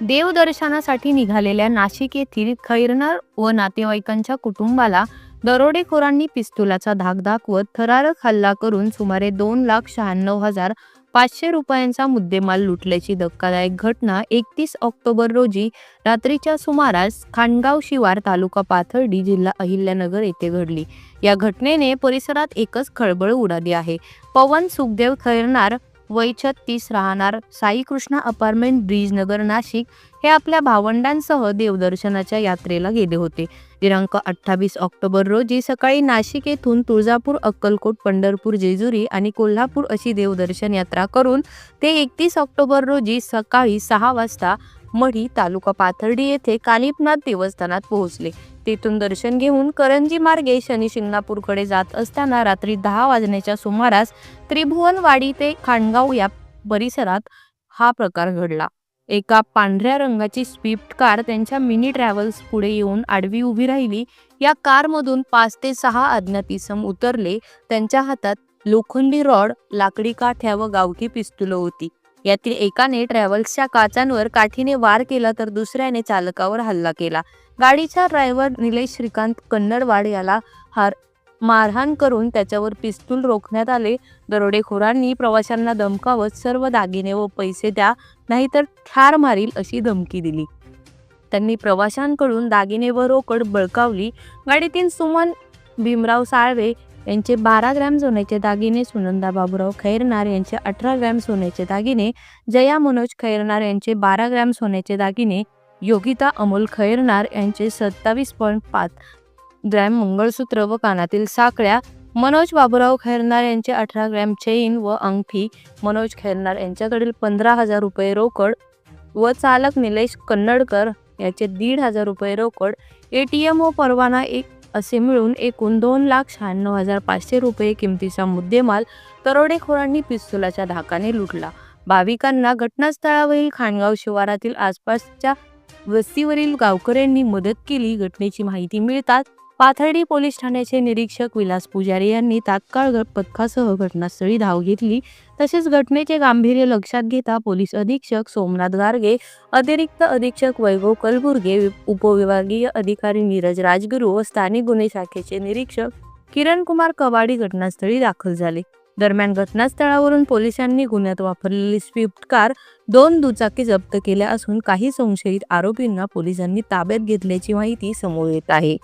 देवदर्शनासाठी निघालेल्या नाशिक येथील खैरनार व नातेवाईकांच्या कुटुंबाला दरोडेखोरांनी पिस्तुलाचा धाक दाखवत थरारक हल्ला करून सुमारे दोन लाख शहाण्णव हजार पाचशे रुपयांचा मुद्देमाल लुटल्याची धक्कादायक घटना एकतीस ऑक्टोबर रोजी रात्रीच्या सुमारास खाणगाव शिवार तालुका पाथर्डी जिल्हा अहिल्यानगर येथे घडली. या घटनेने परिसरात एकच खळबळ उडाली आहे. पवन सुखदेव खैरनार वय छत्तीस राहणार. साई कृष्णा अपार्टमेंट ब्रिज नगर नाशिक हे आपल्या भावंडांसह देवदर्शनाच्या यात्रेला गेले होते. दिनांक अठ्ठावीस ऑक्टोबर रोजी सकाळी नाशिक येथून तुळजापूर अक्कलकोट पंढरपूर जेजुरी आणि कोल्हापूर अशी देवदर्शन यात्रा करून ते एकतीस ऑक्टोबर रोजी सकाळी सहा वाजता मढी तालुका पाथर्डी येथे कानिपनाथ देवस्थानात पोहोचले. तेथून दर्शन घेऊन करंजी मार्गे शनी शिंगणापूरकडे जात असताना रात्री दहा वाजण्याच्या सुमारास त्रिभुवनवाडी ते खाणगाव या परिसरात हा प्रकार घडला. एका पांढऱ्या रंगाची स्विफ्ट कार त्यांच्या मिनी ट्रॅव्हल्स पुढे येऊन आडवी उभी राहिली. या कारमधून पाच ते सहा अज्ञात इसम उतरले. त्यांच्या हातात लोखंडी रॉड लाकडी काठ्या व गावठी पिस्तुलं होती. यातील एकाने ट्रॅव्हल्सच्या काचांवर काठीने वार केला तर दुसऱ्याने चालकावर हल्ला केला. गाडीचा ड्रायव्हर निलेश श्रीकांत कन्नडवाड याला हार मारहाण करून त्याच्यावर पिस्तूल रोखण्यात आले. दरोडेखोरांनी प्रवाशांना धमकावत सर्व दागिने व पैसे द्या नाहीतर ठार मारील अशी धमकी दिली. त्यांनी प्रवाशांकडून दागिने व रोकड बळकावली. गाडीतील सुमन भीमराव साळवे यांचे बारा ग्रॅम सोन्याचे दागिने सुनंदा बाबूराव खैरनार यांचे अठरा ग्रॅम सोन्याचे दागिने जया मनोज खैरनार यांचे बारा ग्रॅम सोन्याचे दागिने योगिता अमोल खैरनार यांचे सत्तावीस पॉईंट पाच ग्रॅम मंगळसूत्र व कानातील साकळ्या मनोज बाबूराव खैरनार यांचे अठरा ग्रॅम चेन व अंगठी मनोज खैरनार यांच्याकडील पंधरा हजार रुपये रोकड व चालक निलेश कन्नडकर याचे दीड हजार रुपये रोकड ए टी एम व परवाना एक असे मिळून एकूण दोन लाख शहाण्णव हजार पाचशे रुपये किमतीचा मुद्देमाल दरोडेखोरांनी पिस्तुलाच्या धाकाने लुटला. भाविकांना घटनास्थळावरील खाणगाव शिवारातील आसपासच्या वस्तीवरील गावकऱ्यांनी मदत केली. घटनेची माहिती मिळताच पाथर्डी पोलीस ठाण्याचे निरीक्षक विलास पुजारी यांनी तात्काळ पथकासह घटनास्थळी धाव घेतली. तसेच घटनेचे गांभीर्य लक्षात घेता पोलीस अधीक्षक सोमनाथ गार्गे अतिरिक्त अधीक्षक वैभव कलबुर्गे उपविभागीय अधिकारी नीरज राजगुरू व स्थानिक गुन्हे शाखेचे निरीक्षक किरण कुमार कवाडी घटनास्थळी दाखल झाले. दरम्यान घटनास्थळावरून पोलिसांनी गुन्ह्यात वापरलेली स्विफ्ट कार दोन दुचाकी जप्त केल्या असून काही संशयित आरोपींना पोलिसांनी ताब्यात घेतल्याची माहिती समोर येत आहे.